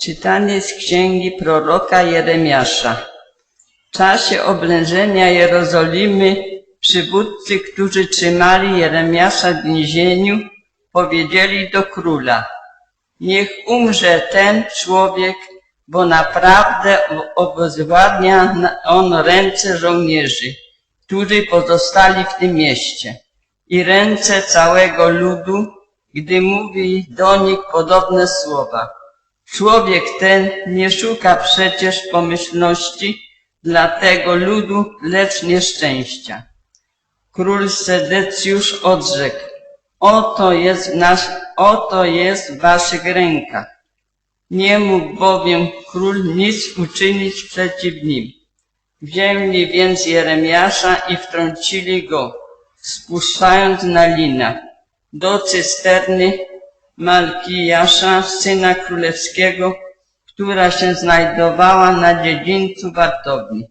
Czytanie z księgi proroka Jeremiasza. W czasie oblężenia Jerozolimy przywódcy, którzy trzymali Jeremiasza w więzieniu, powiedzieli do króla, niech umrze ten człowiek, bo naprawdę obezwładnia on ręce żołnierzy, którzy pozostali w tym mieście i ręce całego ludu, gdy mówi do nich podobne słowa. Człowiek ten nie szuka przecież pomyślności dla tego ludu, lecz nieszczęścia. Król Sedecjusz odrzekł, oto jest, nasz, oto jest waszych rękach. Nie mógł bowiem król nic uczynić przeciw nim. Wzięli więc Jeremiasza i wtrącili go, spuszczając na linach, do cysterny Malkijasza, syna królewskiego, która się znajdowała na dziedzińcu wartowni.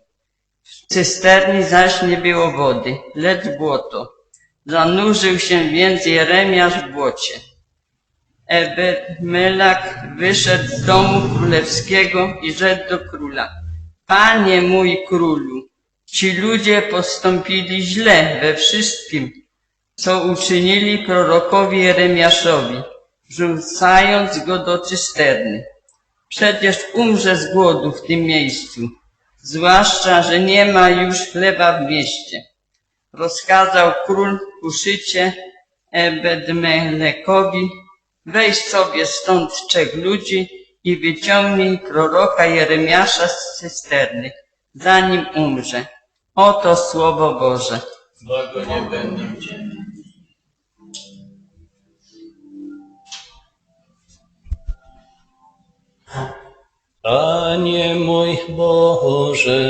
W cysterni zaś nie było wody, lecz błoto. Zanurzył się więc Jeremiasz w błocie. Ebermelak wyszedł z domu królewskiego i rzekł do króla. Panie mój królu, ci ludzie postąpili źle we wszystkim, co uczynili prorokowi Jeremiaszowi, rzucając go do cysterny. Przecież umrze z głodu w tym miejscu, zwłaszcza, że nie ma już chleba w mieście. Rozkazał król Kuszycie Ebedmelekowi, weź sobie stąd trzech ludzi i wyciągnij proroka Jeremiasza z cysterny, zanim umrze. Oto słowo Boże. Bogu nie będę. Panie mój Boże,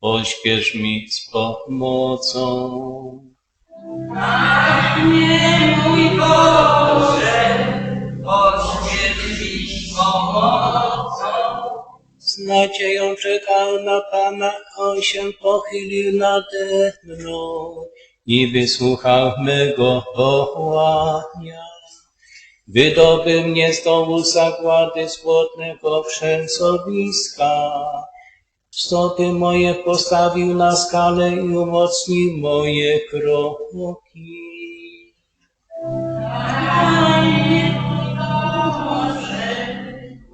pośpiesz mi z pomocą. Panie mój Boże, poświęć mi pomocą. Z nadzieją czekam na Pana, On się pochylił nade mną i wysłuchał mego wołania. Wydobył mnie z dołu zagłady złotnego wszęsowiska. Stopy moje postawił na skalę i umocnił moje kroki.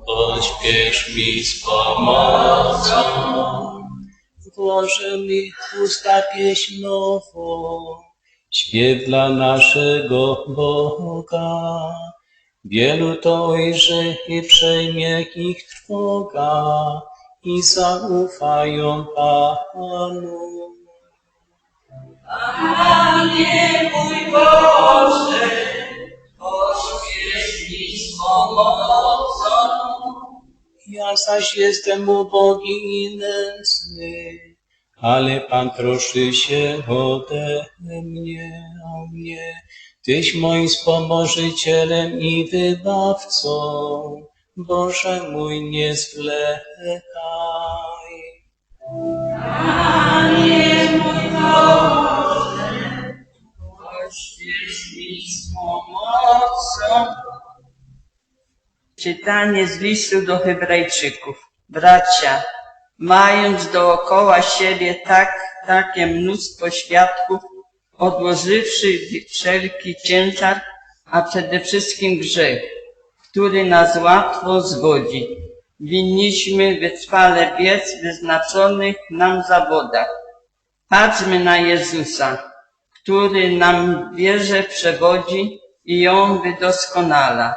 Pośpiesz mi z pomocą. Włoży mi usta pieśń nową, śpiew dla naszego Boga. Wielu to ujrzy i przejmie ich trwoga i zaufają Panu. Panie mój Boże, pośpiesz mi z pomocą. Ja zaś jestem ubogi i nędzny, ale Pan troszczy się ode mnie, o mnie. Tyś moim wspomożycielem i wybawcą, Boże mój, nie zwlekaj. Panie mój Boże, pośpiesz mi z pomocą. Czytanie z listu do Hebrajczyków. Bracia, mając dookoła siebie tak, takie mnóstwo świadków, odłożywszy wszelki ciężar, a przede wszystkim grzech, który nas łatwo zwodzi. Winniśmy wytrwale biec w wyznaczonych nam zawodach. Patrzmy na Jezusa, który nam wierze przewodzi i ją wydoskonala.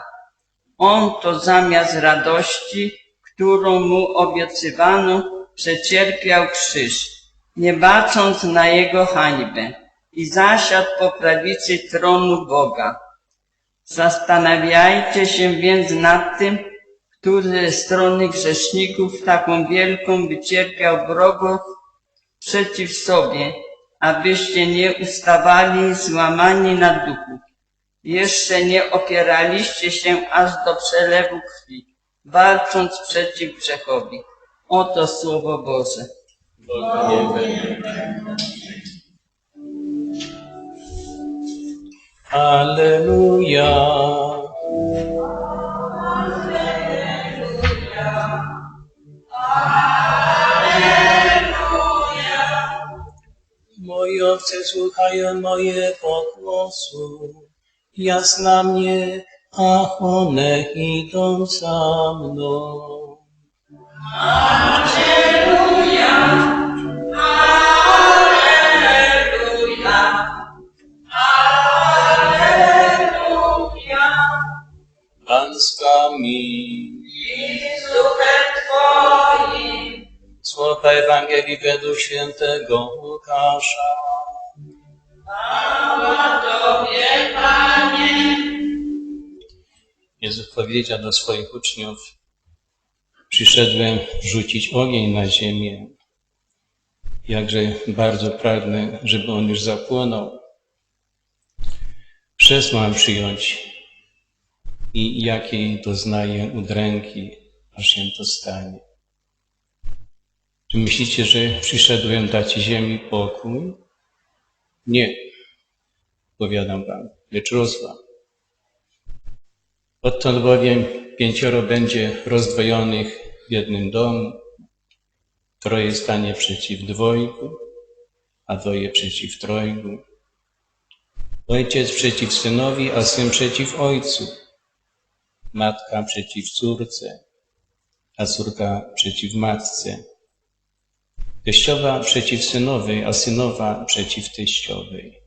On to zamiast radości, którą mu obiecywano, przecierpiał krzyż, nie bacząc na jego hańbę i zasiadł po prawicy tronu Boga. Zastanawiajcie się więc nad tym, który ze strony grzeszników taką wielką wycierpiał wrogów przeciw sobie, abyście nie ustawali złamani na duchu. Jeszcze nie opieraliście się aż do przelewu krwi, walcząc przeciw grzechowi. Oto Słowo Boże. Bogu Alleluja. Moi owce słuchają moje pogłosu, jasna mnie, a one idą za mną. Alleluja. Pan z wami. Słowa Ewangelii według świętego Łukasza. Jezus powiedział do swoich uczniów, przyszedłem rzucić ogień na ziemię. Jakże bardzo pragnę, żeby on już zapłonął. Chrzest mam przyjąć i jakiej doznaję udręki, aż się to stanie. Czy myślicie, że przyszedłem dać ziemi pokój? Nie, powiadam wam, lecz rozwam. Odtąd bowiem pięcioro będzie rozdwojonych w jednym domu, troje stanie przeciw dwojgu, a dwoje przeciw trojgu. Ojciec przeciw synowi, a syn przeciw ojcu. Matka przeciw córce, a córka przeciw matce. Teściowa przeciw synowej, a synowa przeciw teściowej.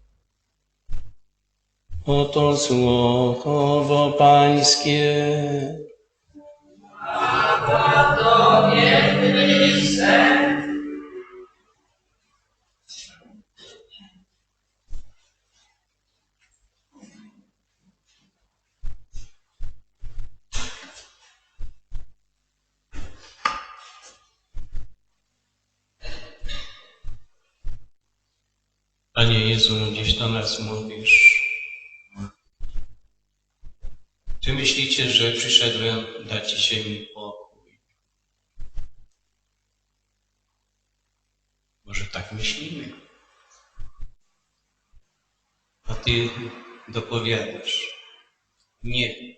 Oto słowo Pańskie. Panie Jezu, gdzieś do nas mówisz. Czy myślicie, że przyszedłem dać ziemi pokój? Może tak myślimy? A Ty dopowiadasz. Nie.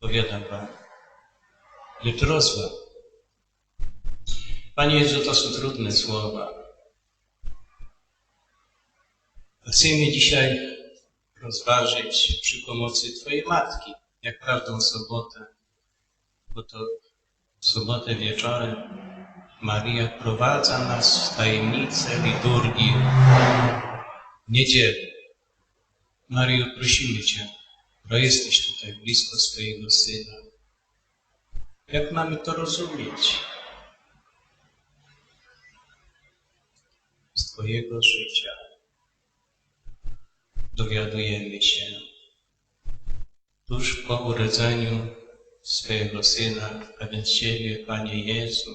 Powiadam Wam. Lecz rozwam. Panie Jezu, to są trudne słowa. Chcemy dzisiaj rozważyć przy pomocy Twojej Matki, jak prawdą sobotę, bo to w sobotę wieczorem Maria prowadza nas w tajemnicę liturgii niedzielę. Mario, prosimy Cię, bo jesteś tutaj blisko swojego Syna. Jak mamy to rozumieć? Z Twojego życia dowiadujemy się tuż po urodzeniu swojego Syna, a więc Ciebie, Panie Jezu.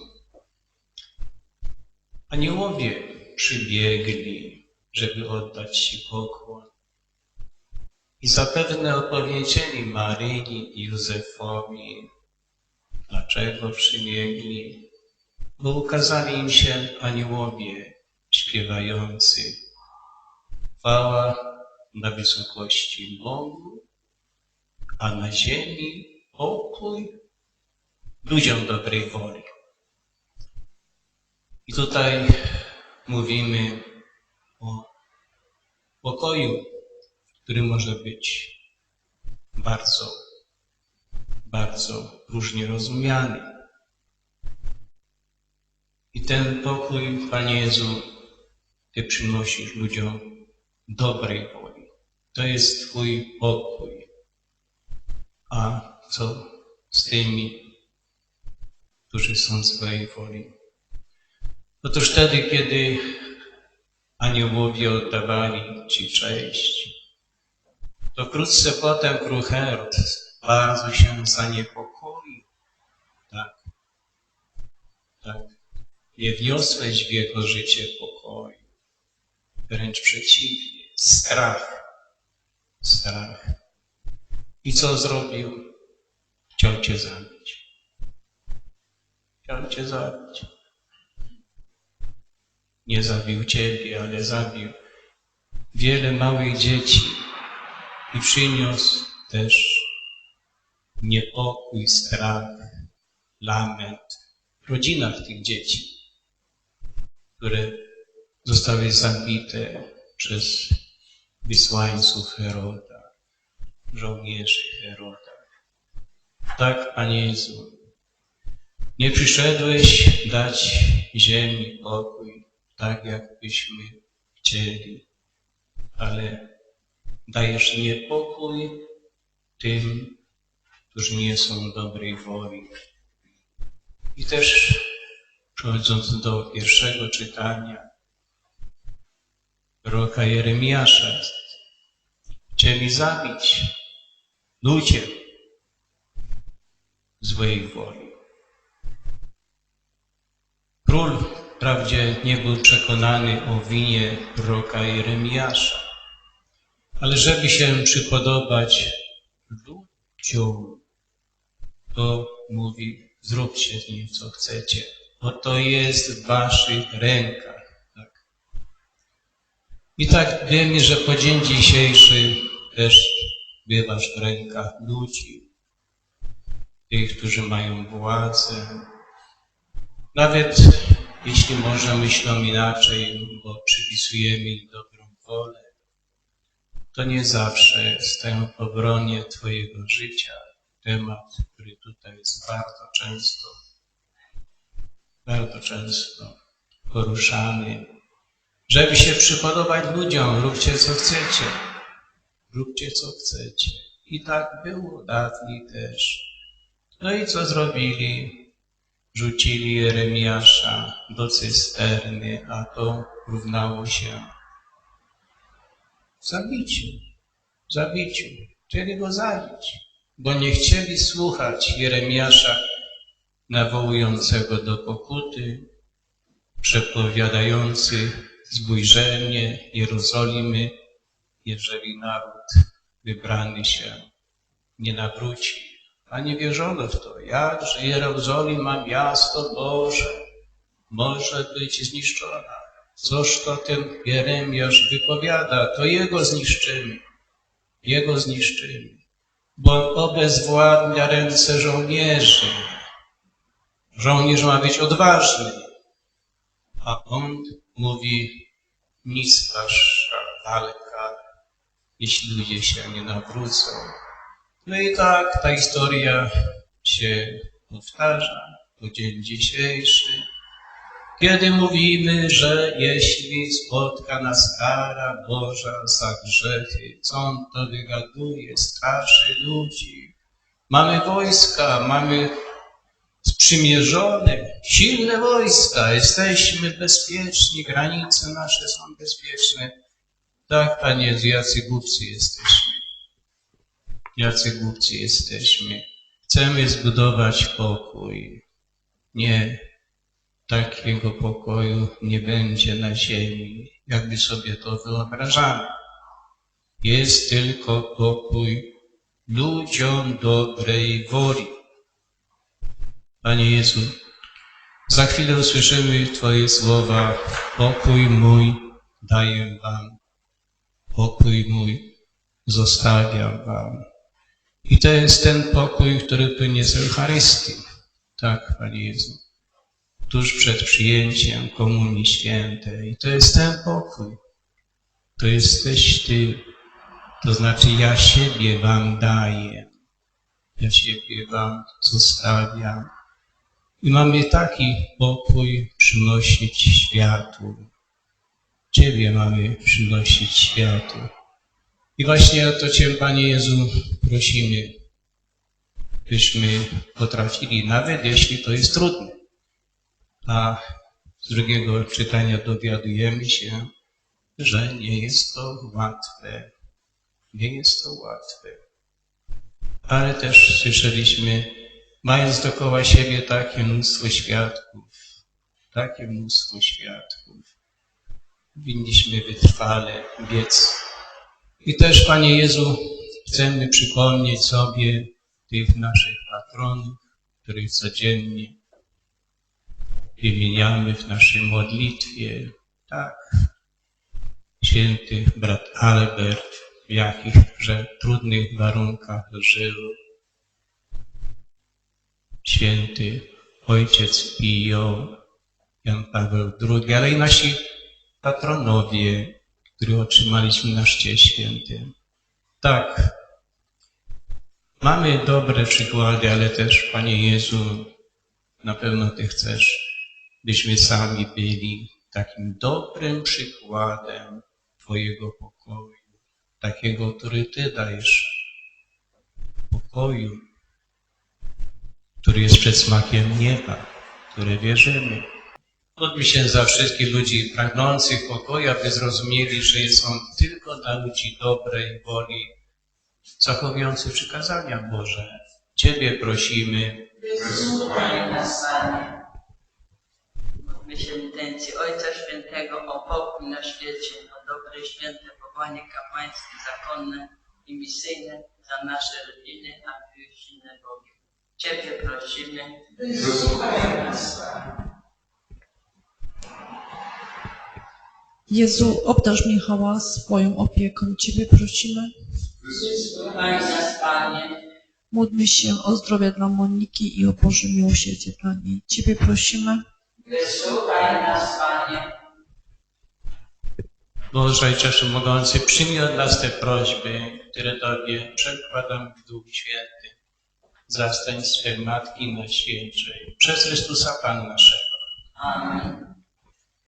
Aniołowie przybiegli, żeby oddać Ci pokłon. I zapewne opowiedzieli Maryi i Józefowi, dlaczego przybiegli, bo ukazali im się aniołowie śpiewający. Chwała na wysokości Bogu, a na ziemi pokój ludziom dobrej woli. I tutaj mówimy o pokoju, który może być bardzo, bardzo różnie rozumiany. I ten pokój, Panie Jezu, Ty przynosisz ludziom dobrej woli. To jest Twój pokój. A co z tymi, którzy są złej woli? Otóż wtedy, kiedy aniołowie oddawali Ci cześć, to wkrótce potem król Herod bardzo się zaniepokoił. Tak, tak. Nie wniosłeś w jego życie pokoju. Wręcz przeciwnie, strach. Strach. I co zrobił? Chciał cię zabić. Chciał cię zabić. Nie zabił ciebie, ale zabił wiele małych dzieci i przyniósł też niepokój, strach, lament w rodzinach tych dzieci, które zostały zabite przez wysłańców Heroda, żołnierzy Heroda. Tak, Panie Jezu, nie przyszedłeś dać ziemi pokój, tak jakbyśmy chcieli, ale dajesz niepokój tym, którzy nie są dobrej woli. I też przechodząc do pierwszego czytania, proroka Jeremiasza, chcieli zabić ludzie złej woli. Król wprawdzie nie był przekonany o winie proroka Jeremiasza, ale żeby się przypodobać ludziom, to mówi, zróbcie z nim co chcecie, bo to jest w waszych rękach. Tak. I tak wiemy, że po dzień dzisiejszy też bywasz w rękach ludzi, tych, którzy mają władzę. Nawet jeśli może myślą inaczej, bo przypisujemy im dobrą wolę, to nie zawsze stają w obronie Twojego życia. Temat, który tutaj jest bardzo często, bardzo często poruszany. Żeby się przypodobać ludziom, róbcie co chcecie. Róbcie co chcecie. I tak było dawniej też. No i co zrobili? Rzucili Jeremiasza do cysterny, a to równało się zabiciu. Zabiciu. Chcieli go zabić, bo nie chcieli słuchać Jeremiasza nawołującego do pokuty, przepowiadający zbójrzenie Jerozolimy, jeżeli naród wybrany się nie nawróci. A nie wierzono w to, jakże Jerozolima, miasto Boże, może być zniszczona. Coż to ten Jeremiasz wypowiada, to jego zniszczymy. Jego zniszczymy. Bo obezwładnia ręce żołnierzy. Żołnierz ma być odważny. A on mówi, nic wasza walka, jeśli ludzie się nie nawrócą. No i tak ta historia się powtarza po dzień dzisiejszy, kiedy mówimy, że jeśli spotka nas kara Boża za grzechy, co on to wygaduje, straszy ludzi. Mamy wojska, mamy sprzymierzone, silne wojska, jesteśmy bezpieczni, granice nasze są bezpieczne. Tak, Panie jacy głupcy jesteśmy. Jacy głupcy jesteśmy. Chcemy zbudować pokój. Nie, takiego pokoju nie będzie na ziemi, jakby sobie to wyobrażamy. Jest tylko pokój ludziom dobrej woli. Panie Jezu, za chwilę usłyszymy Twoje słowa. Pokój mój daję Wam, pokój mój zostawiam Wam. I to jest ten pokój, który płynie z Eucharystii. Tak, Panie Jezu. Tuż przed przyjęciem Komunii Świętej. I to jest ten pokój. To jesteś Ty. To znaczy ja siebie Wam daję. Ja siebie Wam zostawiam. I mamy taki pokój przynosić światu. Ciebie mamy przynosić światu. I właśnie o to Cię, Panie Jezu, prosimy, byśmy potrafili, nawet jeśli to jest trudne. A z drugiego czytania dowiadujemy się, że nie jest to łatwe. Nie jest to łatwe. Ale też słyszeliśmy, mając dookoła siebie takie mnóstwo świadków, takie mnóstwo świadków, winniśmy wytrwale biec. I też, Panie Jezu, chcemy przypomnieć sobie tych naszych patronów, których codziennie wymieniamy w naszej modlitwie. Tak, święty brat Albert, w jakichże trudnych warunkach żył. Święty ojciec Pio, Jan Paweł II, ale i nasi patronowie, których otrzymaliśmy na Chrzcie Świętym. Tak, mamy dobre przykłady, ale też, Panie Jezu, na pewno Ty chcesz, byśmy sami byli takim dobrym przykładem Twojego pokoju, takiego, który Ty dajesz, pokoju, który jest przed smakiem nieba, w który wierzymy. Módlmy się za wszystkich ludzi pragnących pokoju, aby zrozumieli, że jest on tylko dla ludzi dobrej woli, zachowujących przykazania Boże. Ciebie prosimy, Wysłuchaj nas, Panie. Módlmy się w intencji Ojca Świętego o pokój na świecie, o dobre, święte powołanie kapłańskie, zakonne i misyjne za nasze rodziny, aby już inne Bogi. Ciebie prosimy. Wysłuchaj nas, Panie. Jezu, obdarz Michała swoją opieką. Ciebie prosimy. Wysłuchaj nas, Panie. Módlmy się o zdrowie dla Moniki i o Boże miłosierdzie dla niej. Ciebie prosimy. Wysłuchaj nas, Panie. Boże Ojcze Wszechmogący, przyjmij od nas te prośby, które Tobie przekładam w Duchu Święty. Zastępstwem Matki Najświętszej, przez Chrystusa Pana naszego. Amen.